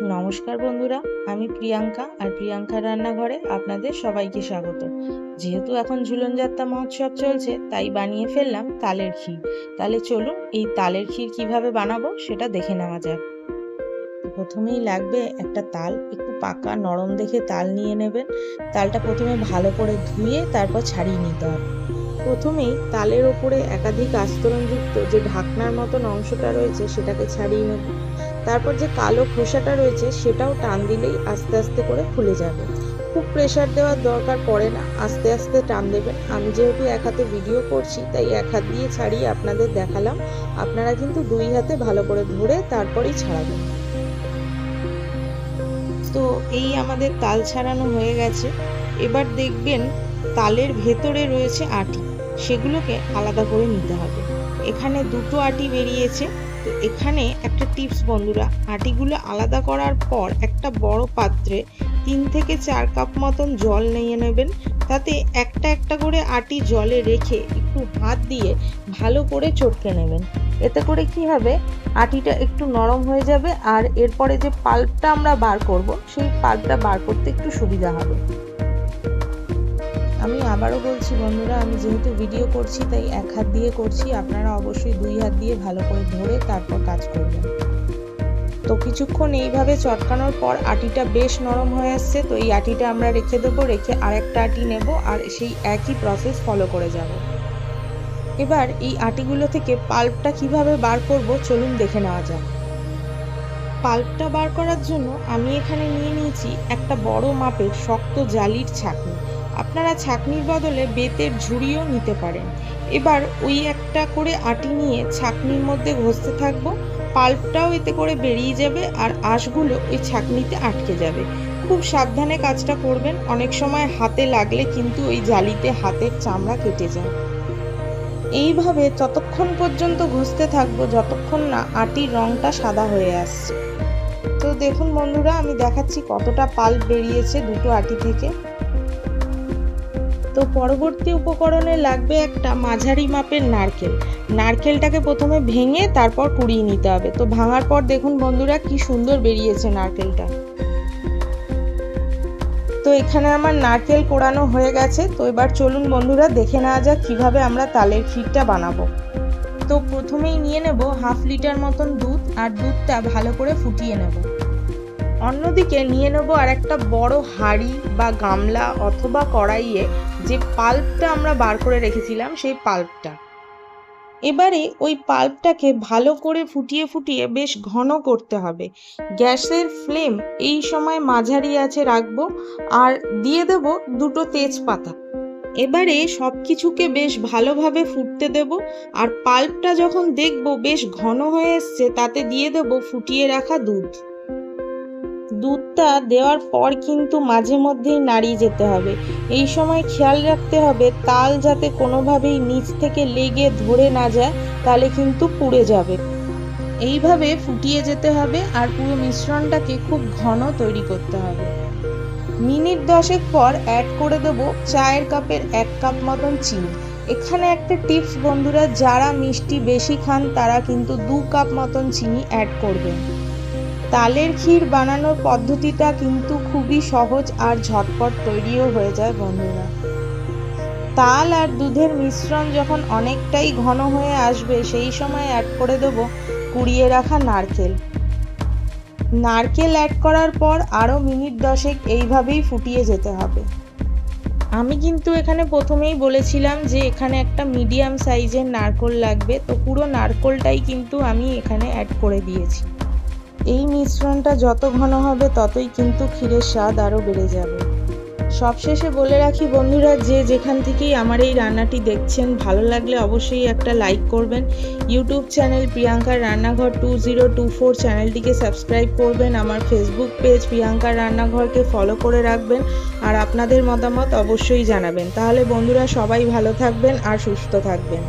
নমস্কার বন্ধুরা, আমি প্রিয়াঙ্কা আর প্রিয়াঙ্কা রান্নাঘরে আপনাদের সবাইকে স্বাগত। যেহেতু এখন ঝুলন যাত্রা মহোৎসব চলছে, তাই বানিয়ে ফেললাম তালের ক্ষীর। তাহলে চলুন এই তালের ক্ষীর কীভাবে বানাবো সেটা দেখে নেওয়া যাক। প্রথমেই লাগবে একটা তাল, একটু পাকা নরম দেখে তাল নিয়ে নেবেন। তালটা প্রথমে ভালো করে ধুয়ে তারপর ছাড়িয়ে নিতে হবে। প্রথমেই তালের ওপরে একাধিক আস্তরণযুক্ত যে ঢাকনার মতন অংশটা রয়েছে, সেটাকে ছাড়িয়ে নেব। তারপর যে কালো খোসাটা রয়েছে সেটাও টান দিলেই আস্তে আস্তে করে খুলে যাবে। খুব প্রেশার দেওয়ার দরকার পড়ে না, আস্তে আস্তে টান দেবেন। আমি যেহেতু এক হাতে ভিডিও করছি, তাই এক হাত দিয়ে ছাড়িয়ে আপনাদের দেখালাম। আপনারা কিন্তু দুই হাতে ভালো করে ধরে তারপরেই ছাড়াবেন। তো এই আমাদের তাল ছাড়ানো হয়ে গেছে। এবার দেখবেন তালের ভেতরে রয়েছে আটি। সেগুলোকে আলাদা করে নিতে হবে। এখানে দুটো আটি বেরিয়েছে। তো এখানে একটা টিপস বন্ধুরা, আটিগুলো আলাদা করার পর একটা বড় পাত্রে তিন থেকে চার কাপ মতন জল নিয়ে নেবেন। তাতে একটা একটা করে আটি জলে রেখে একটু হাত দিয়ে ভালো করে চটকে নেবেন। এতে করে কি হবে? আটিটা একটু নরম হয়ে যাবে আর এরপরে যে পাল্পটা আমরা বার করব, সেই পাল্পটা বার করতে একটু সুবিধা হবে। আমি আবারও বলছি বন্ধুরা, আমি যেহেতু ভিডিও করছি, তাই এক হাত দিয়ে করছি। আপনারা অবশ্যই দুই হাত দিয়ে ভালো করে ধরে তারপর কাজ করবেন। তো কিছুক্ষণ এইভাবে চটকানোর পর আটিটা বেশ নরম হয়ে আসছে, তো এই আটিটা আমরা রেখে দেবো, রেখে আরেকটা আটি নেব আর সেই একই প্রসেস ফলো করে যাব। এবার এই আটিগুলো থেকে পাল্পটা কীভাবে বার করব চলুন দেখে নেওয়া যাক। পাল্পটা বার করার জন্য আমি এখানে নিয়ে নিয়েছি একটা বড় মাপের শক্ত জালির ছাকনি। আপনারা ছাকনির বদলে বেতের ঝুড়িও নিতে পারেন। এবার ওই একটা করে আটি নিয়ে ছাকনির মধ্যে ঘষতে থাকব। পাল্পটাও এতে করে বেরিয়ে যাবে আর আঁশগুলো ওই ছাকনিতে আটকে যাবে। খুব সাবধানে কাজটা করবেন। অনেক সময় হাতে লাগলে কিন্তু ওই জালিতে হাতের চামড়া কেটে যায়। এইভাবে ততক্ষণ পর্যন্ত ঘষতে থাকব যতক্ষণ না আটির রঙটা সাদা হয়ে আসছে। তো দেখুন বন্ধুরা, আমি দেখাচ্ছি কতটা পাল্প বেরিয়েছে দুটো আটি থেকে। তো পরবর্তী উপকরণে লাগবে একটা মাঝারি মাপের নারকেল। নারকেলটাকে প্রথমে ভেঙে তারপর কুড়িয়ে নিতে হবে। তো ভাঙার পর দেখুন বন্ধুরা কি সুন্দর বেরিয়েছে নারকেলটা। তো এখানে আমার নারকেল কোড়ানো হয়ে গেছে। তো এবার চলুন বন্ধুরা দেখে নেওয়া যাক কীভাবে আমরা তালের ক্ষীরটা বানাবো। তো প্রথমেই নিয়ে নেব হাফ লিটার মতন দুধ আর দুধটা ভালো করে ফুটিয়ে নেব। অন্যদিকে নিয়ে নেব আর একটা বড় হাঁড়ি বা গামলা অথবা কড়াইয়ে যে পাল্পটা আমরা বার করে রেখেছিলাম, সেই পাল্পটা। এবারে ওই পাল্পটাকে ভালো করে ফুটিয়ে ফুটিয়ে বেশ ঘন করতে হবে। গ্যাসের ফ্লেম এই সময় মাঝারি আছে রাখব আর দিয়ে দেব দুটো তেজপাতা। এবারে সব কিছুকে বেশ ভালোভাবে ফুটতে দেব আর পাল্পটা যখন দেখব বেশ ঘন হয়ে এসছে, তাতে দিয়ে দেব ফুটিয়ে রাখা দুধ। দুধটা দেওয়ার পর কিন্তু মাঝে মধ্যেই নাড়িয়ে যেতে হবে। এই সময় খেয়াল রাখতে হবে, তাল যাতে কোনোভাবেই নিচ থেকে লেগে ধরে না যায়, তাহলে কিন্তু পুড়ে যাবে। এইভাবে ফুটিয়ে যেতে হবে আর পুরো মিশ্রণটাকে খুব ঘন তৈরি করতে হবে। মিনিট দশেক পর অ্যাড করে দেব চায়ের কাপের এক কাপ মতন চিনি। এখানে একটা টিপস বন্ধুরা, যারা মিষ্টি বেশি খান তারা কিন্তু দু কাপ মতন চিনি অ্যাড করবেন। তালের ক্ষীর বানানোর পদ্ধতিটা কিন্তু খুবই সহজ আর ঝটপট তৈরিও হয়ে যায় বন্ধুরা। তাল আর দুধের মিশ্রণ যখন অনেকটাই ঘন হয়ে আসবে, সেই সময় অ্যাড করে দেব কুড়িয়ে রাখা নারকেল। নারকেল অ্যাড করার পর আরও মিনিট দশেক এইভাবেই ফুটিয়ে যেতে হবে। আমি কিন্তু এখানে প্রথমেই বলেছিলাম যে এখানে একটা মিডিয়াম সাইজের নারকোল লাগবে, তো পুরো নারকোলটাই কিন্তু আমি এখানে অ্যাড করে দিয়েছি। মিশ্রণটা যত ঘন হবে, ততই কিন্তু ক্ষীরের স্বাদ আরও বেড়ে যাবে। সবশেষে বলে রাখি বন্ধুরা, যে যেখান থেকেই আমার এই রান্নাটি দেখছেন, ভালো লাগলে অবশ্যই একটা লাইক করবেন। ইউটিউব চ্যানেল প্রিয়াঙ্কার রান্নাঘর টু জিরো টু ফোর চ্যানেলটিকে সাবস্ক্রাইব করবেন। আমার ফেসবুক পেজ প্রিয়াঙ্কার রান্নাঘরকে ফলো করে রাখবেন আর আপনাদের মতামত অবশ্যই জানাবেন। তাহলে বন্ধুরা সবাই ভালো থাকবেন আর সুস্থ থাকবেন।